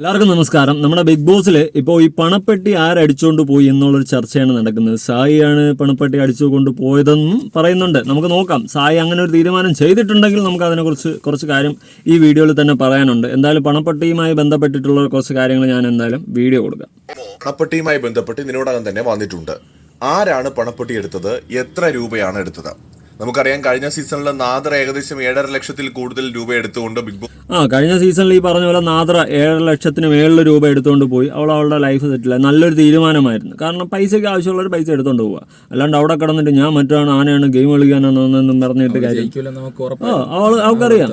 എല്ലാവർക്കും നമസ്കാരം. നമ്മുടെ ബിഗ് ബോസിൽ ഇപ്പോൾ ഈ പണപ്പെട്ടി ആരടിച്ചുകൊണ്ട് പോയി എന്നുള്ളൊരു ചർച്ചയാണ് നടക്കുന്നത്. സായിയാണ് പണപ്പെട്ടി അടിച്ചുകൊണ്ട് പോയതെന്നും പറയുന്നുണ്ട്. നമുക്ക് നോക്കാം. സായി അങ്ങനെ ഒരു തീരുമാനം ചെയ്തിട്ടുണ്ടെങ്കിൽ നമുക്ക് അതിനെക്കുറിച്ച് കുറച്ച് കാര്യം ഈ വീഡിയോയിൽ തന്നെ പറയാനുണ്ട്. എന്തായാലും പണപ്പെട്ടിയുമായി ബന്ധപ്പെട്ടിട്ടുള്ള കുറച്ച് കാര്യങ്ങൾ ഞാൻ എന്തായാലും വീഡിയോ കൊടുക്കാം. പണപ്പെട്ടിയുമായി ബന്ധപ്പെട്ട് ഇതിനോടകം തന്നെ വന്നിട്ടുണ്ട്. ആരാണ് പണപ്പെട്ടി എടുത്തത്? എത്ര രൂപയാണ് എടുത്തത്? നമുക്കറിയാം കഴിഞ്ഞ സീസണിൽ നാദർ ഏകദേശം ഏഴര ലക്ഷത്തിൽ കൂടുതൽ രൂപ എടുത്തുകൊണ്ട് ബിഗ് ബോസ് ആ കഴിഞ്ഞ സീസണിൽ ഈ പറഞ്ഞ പോലെ നാദ്ര ഏഴര ലക്ഷത്തിന് മേളിൽ രൂപ എടുത്തുകൊണ്ട് പോയി. അവൾ അവളുടെ ലൈഫ് സെറ്റില്ല നല്ലൊരു തീരുമാനമായിരുന്നു. കാരണം പൈസയ്ക്ക് ആവശ്യമുള്ള ഒരു പൈസ എടുത്തുകൊണ്ട് പോവുക അല്ലാണ്ട് അവിടെ കിടന്നിട്ട് ഞാൻ മറ്റാണ് ആനയാണ് ഗെയിം കളിക്കാനാണെന്നും പറഞ്ഞിട്ട് കാര്യം ആ അവൾ അവൾക്കറിയാം.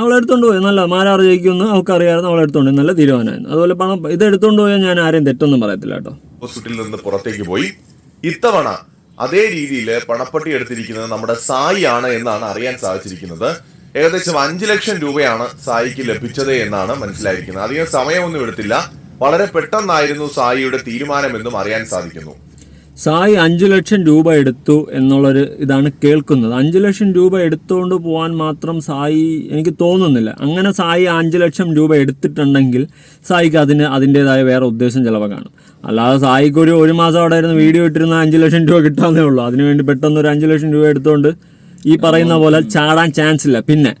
അവൾ എടുത്തോണ്ട് പോയി. നല്ല മാരാറ് ജയിക്കുമെന്ന് അവൾക്കറിയാമായിരുന്നു. അവൾ എടുത്തോണ്ട് പോയി. നല്ല തീരുമാനമായിരുന്നു. അതുപോലെ പണം ഇത് എടുത്തോണ്ട് പോയാൽ ഞാൻ ആരെയും തെറ്റൊന്നും പറയത്തില്ല കേട്ടോ. ഹോസ്പിറ്റലിൽ നിന്ന് പുറത്തേക്ക് പോയി. ഇത്തവണ അതേ രീതിയിൽ പണപ്പെട്ടി എടുത്തിരിക്കുന്നത് നമ്മുടെ സായി ആണ് എന്നാണ് അറിയാൻ സാധിച്ചിരിക്കുന്നത്. ഏകദേശം അഞ്ചു ലക്ഷം രൂപയാണ് സായിക്ക് ലഭിച്ചത് എന്നാണ് മനസ്സിലായിരിക്കുന്നത്. അധികം സമയമൊന്നും എടുത്തില്ല. വളരെ പെട്ടെന്നായിരുന്നു സായിയുടെ തീരുമാനമെന്നും അറിയാൻ സാധിക്കുന്നു. സായി അഞ്ച് ലക്ഷം രൂപ എടുത്തു എന്നുള്ളൊരു ഇതാണ് കേൾക്കുന്നത്. അഞ്ച് ലക്ഷം രൂപ എടുത്തുകൊണ്ട് പോകാൻ മാത്രം സായി എനിക്ക് തോന്നുന്നില്ല. അങ്ങനെ സായി അഞ്ച് ലക്ഷം രൂപ എടുത്തിട്ടുണ്ടെങ്കിൽ സായിക്ക് അതിന് അതിന്റെതായ വേറെ ഉദ്ദേശം ചിലവ് കാണും അല്ലാതെ സായിക്ക് ഒരു ഒരു മാസം അവിടെ ഇരുന്ന് വീഡിയോ ഇട്ടിരുന്ന അഞ്ച് ലക്ഷം രൂപ കിട്ടാന്നേ ഉള്ളൂ. അതിനുവേണ്ടി പെട്ടെന്ന് ഒരു അഞ്ച് ലക്ഷം രൂപ എടുത്തുകൊണ്ട് ഈ പറയുന്ന പോലെ ചാടാൻ ചാൻസ് ഇല്ല. പിന്നെ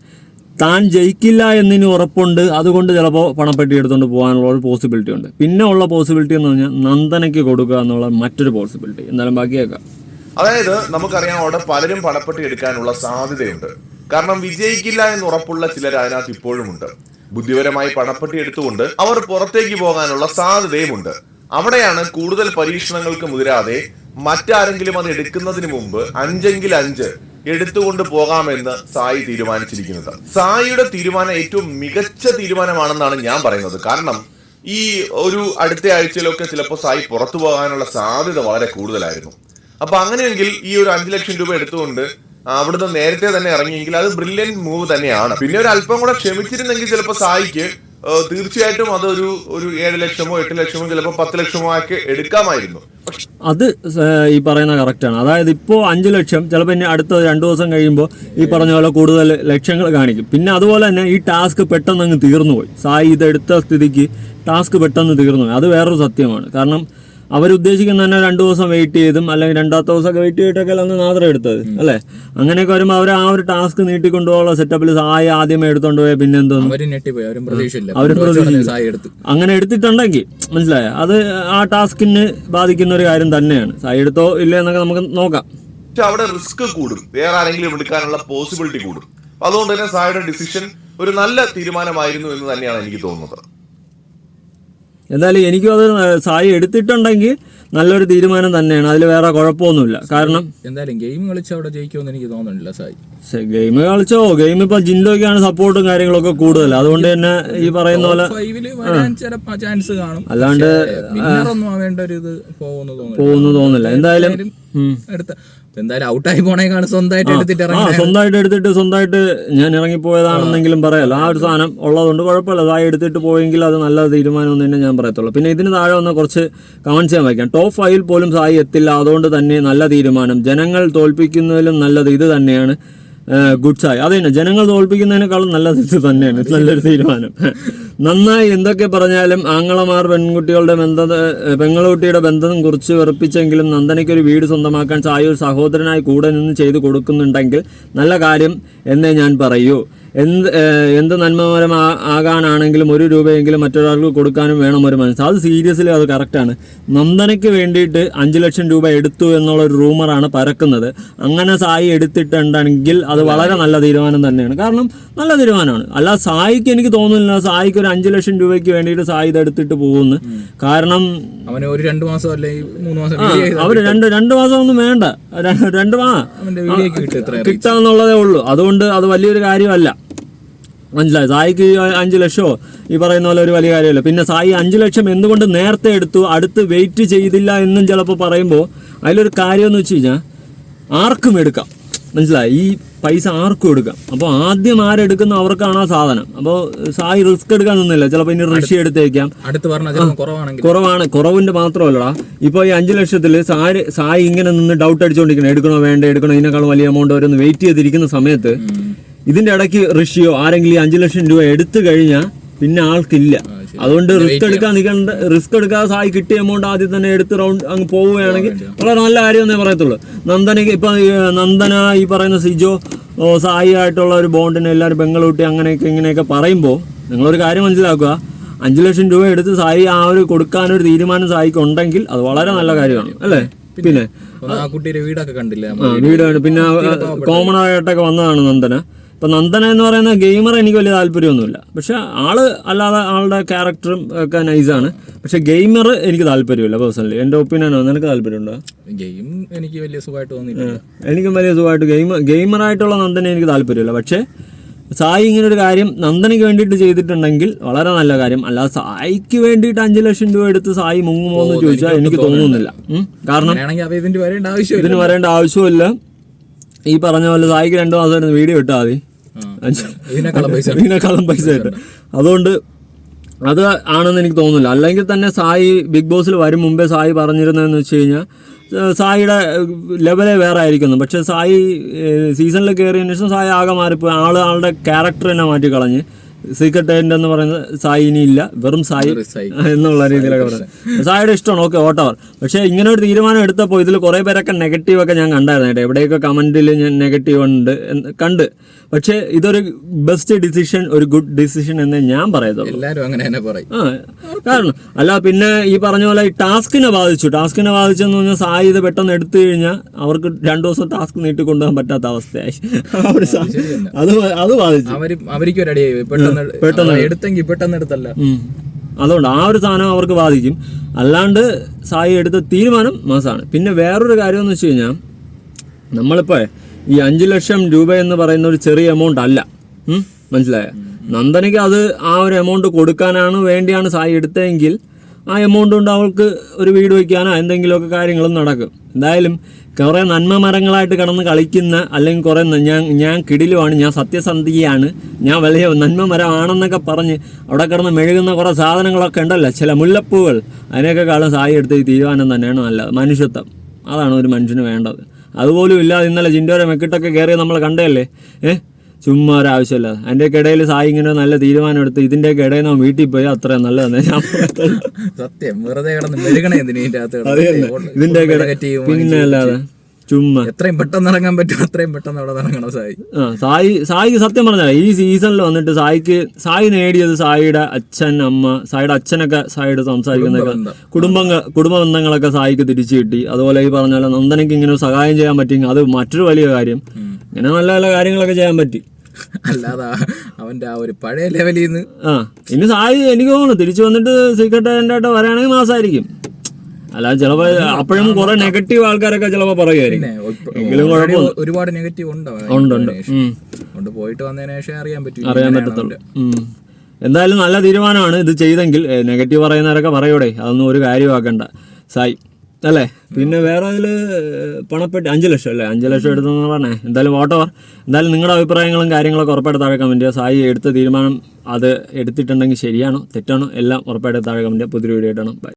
താൻ ജയിക്കില്ല എന്നതിന് ഉറപ്പുണ്ട്. അതുകൊണ്ട് ചിലപ്പോൾ പണപ്പെട്ടി എടുത്തുകൊണ്ട് പോകാനുള്ള ഒരു പോസിബിലിറ്റി ഉണ്ട്. പിന്നെ ഉള്ള പോസിബിലിറ്റി എന്ന് പറഞ്ഞാൽ നന്ദനയ്ക്ക് കൊടുക്കുക എന്നുള്ള മറ്റൊരു പോസിബിലിറ്റി എന്തായാലും ബാക്കിയേക്കാം. അതായത് നമുക്കറിയാം അവിടെ പലരും പണപ്പെട്ടി എടുക്കാനുള്ള സാധ്യതയുണ്ട്. കാരണം വിജയിക്കില്ല എന്ന് ഉറപ്പുള്ള ചിലർ അതിനകത്ത് ഇപ്പോഴും ഉണ്ട് ബുദ്ധിപരമായി പണപ്പെട്ടി എടുത്തുകൊണ്ട് അവർ പുറത്തേക്ക് പോകാനുള്ള സാധ്യതയുമുണ്ട്. അവിടെയാണ് കൂടുതൽ പരീക്ഷണങ്ങൾക്ക് മുതിരാതെ മറ്റാരെങ്കിലും അത് എടുക്കുന്നതിന് മുമ്പ് അഞ്ചെങ്കിൽ അഞ്ച് എടുത്തുകൊണ്ട് പോകാമെന്ന് സായി തീരുമാനിച്ചിരിക്കുന്നത്. സായിയുടെ തീരുമാനം ഏറ്റവും മികച്ച തീരുമാനമാണെന്നാണ് ഞാൻ പറയുന്നത്. കാരണം ഈ ഒരു അടുത്ത ആഴ്ചയിലൊക്കെ ചിലപ്പോൾ സായി പുറത്തു പോകാനുള്ള സാധ്യത വളരെ കൂടുതലായിരുന്നു. അപ്പൊ അങ്ങനെയെങ്കിൽ ഈ ഒരു അഞ്ചു ലക്ഷം രൂപ എടുത്തുകൊണ്ട് അവിടുന്ന് നേരത്തെ തന്നെ ഇറങ്ങിയെങ്കിൽ അത് ബ്രില്യൻ മൂവ് തന്നെയാണ്. പിന്നെ ഒരു അല്പം കൂടെ ക്ഷമിച്ചിരുന്നെങ്കിൽ ചിലപ്പോൾ സായിക്ക് തീർച്ചയായിട്ടും അതൊരു ഒരു ഏഴ് ലക്ഷമോ എട്ട് ലക്ഷമോ ചിലപ്പോൾ പത്ത് ലക്ഷമോ ഒക്കെ എടുക്കാമായിരുന്നു. അത് ഈ പറയുന്ന കറക്റ്റാണ് അതായത് ഇപ്പോൾ അഞ്ച് ലക്ഷം ചിലപ്പോൾ ഇനി അടുത്ത രണ്ട് ദിവസം കഴിയുമ്പോൾ ഈ പറഞ്ഞ പോലെ കൂടുതൽ ലക്ഷങ്ങൾ കാണിക്കും. പിന്നെ അതുപോലെ തന്നെ ഈ ടാസ്ക് പെട്ടെന്ന് അങ്ങ് തീർന്നു പോയി സായി ഇതെടുത്ത സ്ഥിതിക്ക് ടാസ്ക് പെട്ടെന്ന് തീർന്നുപോയി. അത് വേറൊരു സത്യമാണ്. കാരണം അവരുദ്ദേശിക്കുന്ന തന്നെ രണ്ടു ദിവസം വെയിറ്റ് ചെയ്തും അല്ലെങ്കിൽ രണ്ടാമത്തെ ദിവസമൊക്കെ വെയിറ്റ് ചെയ്തിട്ടൊക്കെ അന്ന് നാദ്ര എടുത്തത് അല്ലേ? അങ്ങനെയൊക്കെ വരുമ്പോൾ അവർ ആ ഒരു ടാസ്ക് നീട്ടിക്കൊണ്ടുപോകാനുള്ള സെറ്റപ്പിൽ സായി ആദ്യമേ എടുത്തോണ്ട് പോയാൽ പിന്നെ എന്തോന്നു? അങ്ങനെ എടുത്തിട്ടുണ്ടെങ്കിൽ മനസ്സിലായ? അത് ആ ടാസ്കിന് ബാധിക്കുന്ന ഒരു കാര്യം തന്നെയാണ്. സായി എടുത്തോ ഇല്ലേ എന്നൊക്കെ നമുക്ക് നോക്കാം. അവിടെ റിസ്ക് കൂടും. വേറെ ആരെങ്കിലും എടുക്കാനുള്ള പോസിബിലിറ്റി കൂടും. അതുകൊണ്ട് തന്നെ സായിയുടെ ഡിസിഷൻ ഒരു നല്ല തീരുമാനമായിരുന്നു എന്ന് തന്നെയാണ് എനിക്ക് തോന്നുന്നത്. എന്തായാലും എനിക്കും അത് സായി എടുത്തിട്ടുണ്ടെങ്കിൽ നല്ലൊരു തീരുമാനം തന്നെയാണ്. അതിൽ വേറെ കുഴപ്പമൊന്നുമില്ല. കാരണം എന്തായാലും ഗെയിം കളിച്ച അവിടെ ജയിക്കുമെന്ന് എനിക്ക് തോന്നുന്നില്ല സായി. ഗെയിം കളിച്ചോ? ഗെയിം ഇപ്പൊ ജിൻഡോക്കാണ് സപ്പോർട്ടും കാര്യങ്ങളൊക്കെ കൂടുതൽ. അതുകൊണ്ട് തന്നെ ഈ പറയുന്ന പോലെ ചാൻസ് കാണും. അല്ലാണ്ട് പോകുന്നു തോന്നില്ല എന്തായാലും എന്തായാലും ഔട്ടായി പോണേക്കാണ് സ്വന്തമായിട്ട് എടുത്തിട്ട് ഇറങ്ങി സ്വന്തമായിട്ട് എടുത്തിട്ട് സ്വന്തമായിട്ട് ഞാൻ ഇറങ്ങിപ്പോയതാണെന്നെങ്കിലും പറയാലോ. ആ ഒരു സാധനം ഉള്ളതുകൊണ്ട് കുഴപ്പമില്ല. അതായി എടുത്തിട്ട് പോയെങ്കിൽ അത് നല്ല തീരുമാനം എന്ന് തന്നെ ഞാൻ പറയത്തുള്ളൂ. പിന്നെ ഇതിന് താഴെ വന്ന കുറച്ച് കമന്റ്സ് ഞാൻ വയ്ക്കാം. ടോപ്പ് ഫൈവിൽ പോലും സായി എത്തില്ല. അതുകൊണ്ട് തന്നെ നല്ല തീരുമാനം. ജനങ്ങൾ തോൽപ്പിക്കുന്നതിലും നല്ലത് ഇത് തന്നെയാണ്. ഗുഡ് സൈ അത് തന്നെ. ജനങ്ങൾ തോൽപ്പിക്കുന്നതിനേക്കാളും നല്ലത് ഇത് തന്നെയാണ്. നല്ലൊരു തീരുമാനം. നന്നായി എന്തൊക്കെ പറഞ്ഞാലും ആങ്ങളമാർ പെൺകുട്ടികളുടെ ബന്ധത പെങ്ങളുട്ടിയുടെ ബന്ധം കുറിച്ച് വെറുപ്പിച്ചെങ്കിലും നന്ദനയ്ക്കൊരു വീട് സ്വന്തമാക്കാൻ സായ ഒരു സഹോദരനായി കൂടെ നിന്ന് ചെയ്തു കൊടുക്കുന്നുണ്ടെങ്കിൽ നല്ല കാര്യം എന്നേ ഞാൻ പറയൂ. എന്ത് എന്ത് നന്മമരം ആകാനാണെങ്കിലും ഒരു രൂപയെങ്കിലും മറ്റൊരാൾക്ക് കൊടുക്കാനും വേണം ഒരു മനസ്സ്. അത് സീരിയസ്ലി അത് കറക്റ്റാണ്. നന്ദനയ്ക്ക് വേണ്ടിയിട്ട് അഞ്ച് ലക്ഷം രൂപ എടുത്തു എന്നുള്ളൊരു റൂമറാണ് പരക്കുന്നത്. അങ്ങനെ സായി എടുത്തിട്ടുണ്ടെങ്കിൽ അത് വളരെ നല്ല തീരുമാനം തന്നെയാണ്. കാരണം നല്ല തീരുമാനമാണ്. അല്ല സായിക്ക് എനിക്ക് തോന്നുന്നില്ല. സായിക്ക് ഒരു അഞ്ച് ലക്ഷം രൂപയ്ക്ക് വേണ്ടിയിട്ട് സായി ഇത് എടുത്തിട്ട് പോകുന്നു. കാരണം അവന് ഒരു രണ്ട് മാസം അല്ലെ മൂന്ന് മാസം അവർ രണ്ട് രണ്ട് മാസം ഒന്നും വേണ്ട. രണ്ട് മാസം കിട്ടാന്നുള്ളതേ ഉള്ളൂ. അതുകൊണ്ട് അത് വലിയൊരു കാര്യമല്ല. മനസ്സിലായി? സായിക്ക് അഞ്ച് ലക്ഷമോ ഈ പറയുന്ന പോലെ ഒരു വലിയ കാര്യമല്ല. പിന്നെ സായി അഞ്ച് ലക്ഷം എന്തുകൊണ്ട് നേരത്തെ എടുത്തു അടുത്ത് വെയിറ്റ് ചെയ്തില്ല എന്നും ചിലപ്പോൾ പറയുമ്പോൾ അതിലൊരു കാര്യമെന്ന് വെച്ച് കഴിഞ്ഞാൽ ആർക്കും എടുക്കാം. മനസ്സിലായി? ഈ പൈസ ആർക്കും എടുക്കാം. അപ്പോൾ ആദ്യം ആരെടുക്കുന്ന അവർക്കാണ് ആ സാധനം. അപ്പോൾ സായി റിസ്ക് എടുക്കാൻ നിന്നില്ല. ചിലപ്പോൾ ഇനി ഋഷി എടുത്തേക്കാം. കുറവാണ്. കുറവിന്റെ മാത്രമല്ലടാ. ഇപ്പോൾ ഈ അഞ്ച് ലക്ഷത്തിൽ സാരി സായി ഇങ്ങനെ നിന്ന് ഡൗട്ട് അടിച്ചുകൊണ്ടിരിക്കണം എടുക്കണോ വേണ്ട എടുക്കണോ? ഇതിനേക്കാളും വലിയ എമൗണ്ട് ഒന്ന് വെയിറ്റ് ചെയ്തിരിക്കുന്ന സമയത്ത് ഇതിന്റെ ഇടയ്ക്ക് ഋഷിയോ ആരെങ്കിലും അഞ്ച് ലക്ഷം രൂപ എടുത്തു കഴിഞ്ഞാൽ പിന്നെ ആൾക്കില്ല. അതുകൊണ്ട് റിസ്ക് എടുക്കാൻ നിൽക്കേണ്ട റിസ്ക് എടുക്കാതെ സായി കിട്ടിയ എമൗണ്ട് ആദ്യം തന്നെ എടുത്ത് റൗണ്ട് അങ്ങ് പോവുകയാണെങ്കിൽ വളരെ നല്ല കാര്യം എന്നേ പറയത്തുള്ളൂ. നന്ദന ഇപ്പൊ നന്ദന ഈ പറയുന്ന സിജോ സായി ആയിട്ടുള്ള ഒരു ബോണ്ടിനെ എല്ലാവരും ബംഗളൂട്ടി അങ്ങനെയൊക്കെ ഇങ്ങനെയൊക്കെ പറയുമ്പോൾ നിങ്ങളൊരു കാര്യം മനസ്സിലാക്കുക. അഞ്ചു ലക്ഷം രൂപ എടുത്ത് സായി ആ ഒരു കൊടുക്കാനൊരു തീരുമാനം സായിക്ക് ഉണ്ടെങ്കിൽ അത് വളരെ നല്ല കാര്യമാണ്. അല്ലേ? പിന്നെ. വീടൊക്കെ കണ്ടില്ലേ? വീടാണ്. പിന്നെ കോമൺ ആയിട്ടൊക്കെ വന്നതാണ് നന്ദന. ഇപ്പൊ നന്ദന എന്ന് പറയുന്ന ഗെയിമർ എനിക്ക് വലിയ താല്പര്യമൊന്നുമില്ല. പക്ഷേ ആൾ അല്ലാതെ ആളുടെ ക്യാരക്ടറും ഒക്കെ നൈസാണ് പക്ഷേ ഗെയിമർ എനിക്ക് താല്പര്യമില്ല പേഴ്സണലി എന്റെ ഒപ്പീനിയനോ നിനക്ക് താല്പര്യമുണ്ടോ? ഗെയിം എനിക്ക് വലിയ സുഖമായിട്ട് തോന്നിയിട്ടില്ല. എനിക്കും വലിയ സുഖമായിട്ട് ഗെയിം ഗെയിമറായിട്ടുള്ള നന്ദന എനിക്ക് താല്പര്യമില്ല. പക്ഷേ സായി ഇങ്ങനെ ഒരു കാര്യം നന്ദനയ്ക്ക് വേണ്ടിയിട്ട് ചെയ്തിട്ടുണ്ടെങ്കിൽ വളരെ നല്ല കാര്യം. അല്ലാതെ സായിക്ക് വേണ്ടിയിട്ട് അഞ്ചു ലക്ഷം രൂപ എടുത്ത് സായി മുങ്ങുമോ എന്ന് ചോദിച്ചാൽ എനിക്ക് തോന്നുന്നില്ല. കാരണം ഇതിന് വരേണ്ട ആവശ്യമില്ല. ഈ പറഞ്ഞ പോലെ സായിക്ക് രണ്ട് മാസമായിരുന്നു വീഡിയോ ഇട്ടാൽ മതി. ഇതിനേക്കാളും പൈസ കിട്ടും അതുകൊണ്ട് അത് ആണെന്ന് എനിക്ക് തോന്നുന്നില്ല. അല്ലെങ്കിൽ തന്നെ സായി ബിഗ് ബോസിൽ വരും മുമ്പേ സായി പറഞ്ഞിരുന്നതെന്ന് വെച്ച് കഴിഞ്ഞാൽ സായിയുടെ ലെവലേ വേറെ ആയിരിക്കുന്നു. പക്ഷേ സായി സീസണിൽ കയറിയതിന് ശേഷം സായി ആകെ മാറിപ്പോയി. ആൾ ആളുടെ ക്യാരക്ടർ തന്നെ മാറ്റി കളഞ്ഞ് സീക്രട്ട് ഏജന്റ് എന്ന് പറയുന്നത് സായി ഇനി ഇല്ല. വെറും സായി. എന്നുള്ള രീതിയിലൊക്കെ പറയുന്നത്. സായിയുടെ ഇഷ്ടമാണ്. ഓക്കെ ഓട്ടവർ പക്ഷേ ഇങ്ങനെ ഒരു തീരുമാനം എടുത്തപ്പോൾ ഇതിൽ കുറേ പേരൊക്കെ നെഗറ്റീവ് ഒക്കെ ഞാൻ കണ്ടായിരുന്നു കേട്ടോ. എവിടെയൊക്കെ കമന്റിൽ ഞാൻ നെഗറ്റീവ് ഉണ്ട് എന്ന് കണ്ട്. പക്ഷേ ഇതൊരു ബെസ്റ്റ് ഡിസിഷൻ ഒരു ഗുഡ് ഡിസിഷൻ എന്ന് ഞാൻ പറയത്തുള്ളൂ. എല്ലാവരും അങ്ങനെ തന്നെ പറയും. കാരണം അല്ല പിന്നെ ഈ പറഞ്ഞ പോലെ ഈ ടാസ്കിനെ ബാധിച്ചു. ടാസ്കിനെ ബാധിച്ചെന്ന് പറഞ്ഞാൽ സായി ഇത് പെട്ടെന്ന് എടുത്തു കഴിഞ്ഞാൽ അവർക്ക് രണ്ടു ദിവസം ടാസ്ക് നീട്ടിക്കൊണ്ടുപോകാൻ പറ്റാത്ത അവസ്ഥയായി. അത് അത് ബാധിച്ചു. അവർ അവർക്ക് ഒരു അടിയായി. പെട്ടെന്ന് അവൻ എടുത്തെങ്കിൽ പെട്ടെന്ന് എടുത്തല്ല. അതുകൊണ്ട് ആ ഒരു സാധനം അവർക്ക് ബാധിക്കും. അല്ലാണ്ട് സായി എടുത്ത തീരുമാനം മാസമാണ് പിന്നെ വേറൊരു കാര്യം എന്ന് വെച്ച് കഴിഞ്ഞാൽ നമ്മളിപ്പോൾ ഈ അഞ്ച് ലക്ഷം രൂപ എന്ന് പറയുന്ന ഒരു ചെറിയ എമൗണ്ട് അല്ല. മനസ്സിലായ? മനസ്സിലായോ നന്ദനയ്ക്ക് അത് ആ ഒരു എമൗണ്ട് കൊടുക്കാനാണ് വേണ്ടിയാണ് സായി എടുത്തതെങ്കിൽ ആ എമൗണ്ട് കൊണ്ട് അവൾക്ക് ഒരു വീട് വയ്ക്കാനോ എന്തെങ്കിലുമൊക്കെ കാര്യങ്ങളും നടക്കും. എന്തായാലും കുറേ നന്മ മരങ്ങളായിട്ട് കിടന്ന് കളിക്കുന്ന അല്ലെങ്കിൽ കുറേ ഞാൻ ഞാൻ കിടിലുമാണ് ഞാൻ സത്യസന്ധിയാണ് ഞാൻ വലിയ നന്മ മരമാണെന്നൊക്കെ പറഞ്ഞ് അവിടെ കിടന്ന് മെഴുകുന്ന കുറേ സാധനങ്ങളൊക്കെ ഉണ്ടല്ലോ ചില മുല്ലപ്പൂകൾ അതിനൊക്കെ കാലം സായി എടുത്ത് തീരുമാനം തന്നെയാണ് നല്ലത്. മനുഷ്യത്വം. അതാണ് ഒരു മനുഷ്യന് വേണ്ടത്. അതുപോലും ഇല്ലാതെ ഇന്നലെ ജിൻഡോരെ മെക്കിട്ടൊക്കെ കയറി നമ്മൾ കണ്ടതല്ലേ? ഏഹ് ചുമ്മാ ഒരാവശ്യമില്ല അതിന്റെ ഇടയിൽ സായി ഇങ്ങനെ നല്ല തീരുമാനം എടുത്ത് ഇതിന്റെയൊക്കെ ഇടയിൽ നിന്ന് വീട്ടിൽ പോയി അത്ര നല്ലതെന്ന് ഞാൻ സത്യം വെറുതെ കിടന്ന് മെഴുകണേ പിന്നെ അല്ലാതെ ചുമ്മാ. എത്രയും പെട്ടെന്ന് ഇറങ്ങാൻ പറ്റും അത്രയും പെട്ടെന്ന് അവിടെ ഇറങ്ങണം സായി. ആ സായി സായിക്ക് സത്യം പറഞ്ഞാൽ ഈ സീസണിൽ വന്നിട്ട് സായിക്ക് സായി നേടിയത് സായിയുടെ അച്ഛൻ അമ്മ സായിയുടെ അച്ഛനൊക്കെ സായിയുടെ സംസാരിക്കുന്നൊക്കെ കുടുംബ കുടുംബ ബന്ധങ്ങളൊക്കെ സായിക്ക് തിരിച്ചു കിട്ടി. അതുപോലെ ഈ പറഞ്ഞാൽ നന്ദനക്ക് നന്ദനയ്ക്ക് ഇങ്ങനെ സഹായം ചെയ്യാൻ പറ്റിയെങ്കിൽ അത് മറ്റൊരു വലിയ കാര്യം. ഇങ്ങനെ നല്ല നല്ല കാര്യങ്ങളൊക്കെ ചെയ്യാൻ പറ്റി. അല്ലാതെ അവന്റെ ആ ഒരു പഴയ ലെവലിൽ നിന്ന്. ആ ഇനി സായി എനിക്ക് തോന്നുന്നു തിരിച്ചു വന്നിട്ട് സീക്രട്ട് ആയിട്ട് വരാണെങ്കിൽ മാസമായിരിക്കും അല്ലാതെ ചിലപ്പോ അപ്പോഴും കുറെ നെഗറ്റീവ് ആൾക്കാരൊക്കെ ചിലപ്പോ പറയുമായിരിക്കും. ഒരുപാട് നെഗറ്റീവ് ഉണ്ടോ? പോയിട്ട് വന്നതിന് ശേഷം അറിയാൻ പറ്റും. അറിയാൻ പറ്റത്തുള്ളൂ. എന്തായാലും നല്ല തീരുമാനമാണ് ഇത് ചെയ്തെങ്കിൽ നെഗറ്റീവ് പറയുന്നവരൊക്കെ പറയൂടെ. അതൊന്നും ഒരു കാര്യമാക്കണ്ട. സായി അല്ലേ? പിന്നെ വേറെ അതിൽ പണപ്പെട്ടി അഞ്ച് ലക്ഷം അല്ലേ? അഞ്ച് ലക്ഷം എടുത്തെന്ന് പറഞ്ഞേ? എന്തായാലും വോട്ടവർ എന്തായാലും നിങ്ങളുടെ അഭിപ്രായങ്ങളും കാര്യങ്ങളൊക്കെ ഉറപ്പായിട്ട് താഴെ കമന്റ് സായി എടുത്ത തീരുമാനം അത് എടുത്തിട്ടുണ്ടെങ്കിൽ ശരിയാണോ? തെറ്റാണോ? എല്ലാം ഉറപ്പായിട്ട് താഴെ കമന്റ് പുതിയൊരു വീഡിയോ ആയിട്ടാണ്. ബൈ